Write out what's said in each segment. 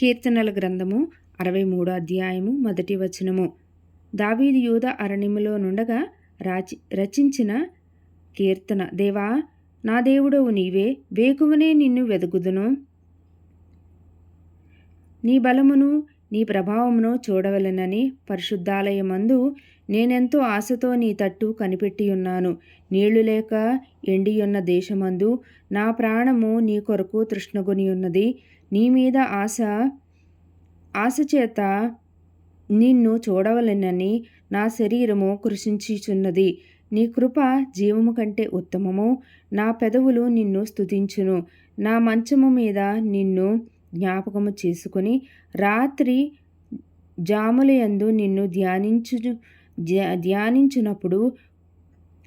కీర్తనల గ్రంథము అరవై మూడో అధ్యాయము మొదటి వచనము. దావీది యూద అరణ్యములో నుండగా రాచి రచించిన కీర్తన దేవా నా దేవుడవు నీవే వేకువనే నిన్ను వెదుగుదును నీ బలమును నీ ప్రభావమును చూడవలెనని పరిశుద్ధాలయమందు నేనెంతో ఆశతో నీ తట్టు కనిపెట్టి ఉన్నాను నీళ్ళు లేక ఎండియున్న దేశమందు నా ప్రాణము నీ కొరకు తృష్ణగుని ఉన్నది నీ మీద ఆశ ఆశ చేత నిన్ను చూడవలెనని నా శరీరము కృషించుచున్నది. నీ కృప జీవము కంటే ఉత్తమము. నా పెదవులు నిన్ను స్తుతించును. నా మంచము మీద నిన్ను జ్ఞాపకము చేసుకుని రాత్రి జాములయందు నిన్ను ధ్యానించు ధ్యానించినప్పుడు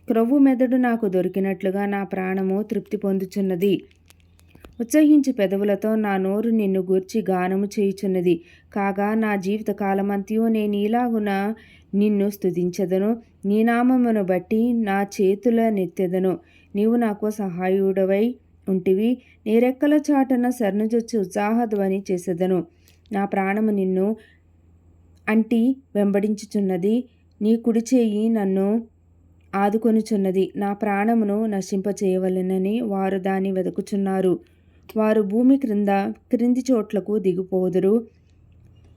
క్రొవ్వు మెదడు నాకు దొరికినట్లుగా నా ప్రాణము తృప్తి పొందుచున్నది. ఉత్సహించి పెదవులతో నా నోరు నిన్ను గూర్చి గానము చేయుచున్నది. కాగా నా జీవిత కాలమంతయు నేను ఇలాగున నిన్ను స్థుతించదను నీ నామమును బట్టి నా చేతుల నెత్తెదను. నీవు నాకు సహాయుడవై ఉంటివి. నీ రెక్కల చాటున శరణుజొచ్చి ఉత్సాహధ్వని చేసేదను. నా ప్రాణము నిన్ను అంటి వెంబడించుచున్నది. నీ కుడి చేయి నన్ను ఆదుకొనుచున్నది. నా ప్రాణమును నశింపచేయవలెనని వారు దాన్ని వెతుకుచున్నారు వారు భూమి క్రింద క్రింది చోట్లకు దిగిపోదురు.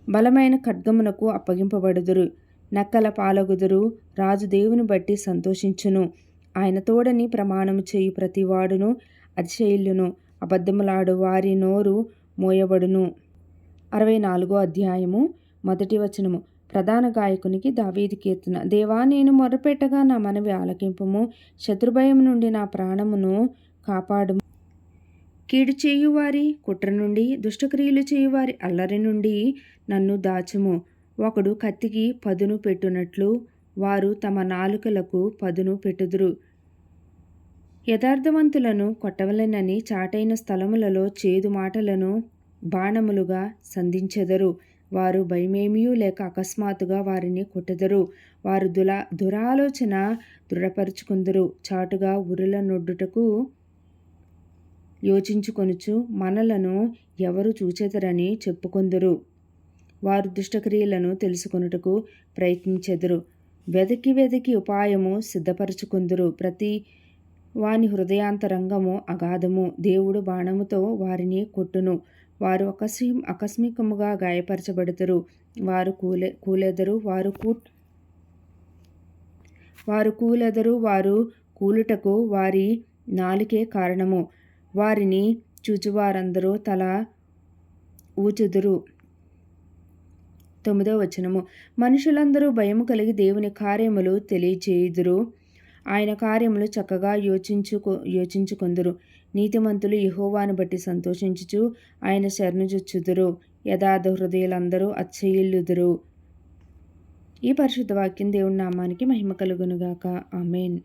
బలమైన ఖడ్గమునకు అప్పగింపబడుదురు. నక్కల పాలగుదురు. రాజు దేవుని బట్టి సంతోషించును. ఆయన తోడని ప్రమాణము చేయు ప్రతివాడును అతిశైల్యును అబద్ధములాడు వారి నోరు మోయబడును. అరవై నాలుగో అధ్యాయము మొదటి వచనము. ప్రధాన గాయకునికి దావీది కీర్తన. దేవా నేను మొరపెట్టగా నా మనవి ఆలకింపము. శత్రుభయం నుండి నా ప్రాణమును కాపాడు కీడు చేయువారి కుట్ర నుండి దుష్టక్రియలు చేయువారి అల్లరి నుండి నన్ను దాచుము. ఒకడు కత్తికి పదును పెట్టునట్లు వారు తమ నాలుకలకు పదును పెట్టుదురు. యథార్థవంతులను కొట్టవలెనని చాటైన స్థలములలో చేదు మాటలను బాణములుగా సంధించెదరు. వారు భయమేమియూ లేక అకస్మాత్తుగా వారిని కొట్టెదరు. వారు దులా దురాలోచన దృఢపరుచుకుందరు. చాటుగా ఉరుల నొడ్డుటకు యోచించుకొనుచు మనలను ఎవరు చూచెదరని చెప్పుకుందరు. వారు దుష్టక్రియలను తెలుసుకొనుటకు ప్రయత్నించెదరు. వెదకి వెదకి ఉపాయము సిద్ధపరచుకుందరు. ప్రతి వాని హృదయాంతరంగము అగాధము దేవుడు బాణముతో వారిని కొట్టును. వారు అకస్మి ఆకస్మికముగా గాయపరచబడతారు. వారు కూలే కూలెదరు వారు కూ వారు కూలెదరు వారు కూలుటకు వారి నాలుకే కారణము. వారిని చూచువారందరూ తల ఊచుదురు. తొమ్మిదో వచనము. మనుషులందరూ భయము కలిగి దేవుని కార్యములు తెలియచేయుదురు. ఆయన కార్యములు చక్కగా యోచించుకు యోచించుకొందురు. నీతిమంతులు యహోవాను బట్టి సంతోషించుచు ఆయన శరణుజొచ్చుదురు. యథార్థ హృదయులందరూ అచ్చయిల్లుదురు. ఈ పరిశుద్ధ వాక్యం దేవుని నామానికి మహిమ కలుగునుగాక. ఆమెన్.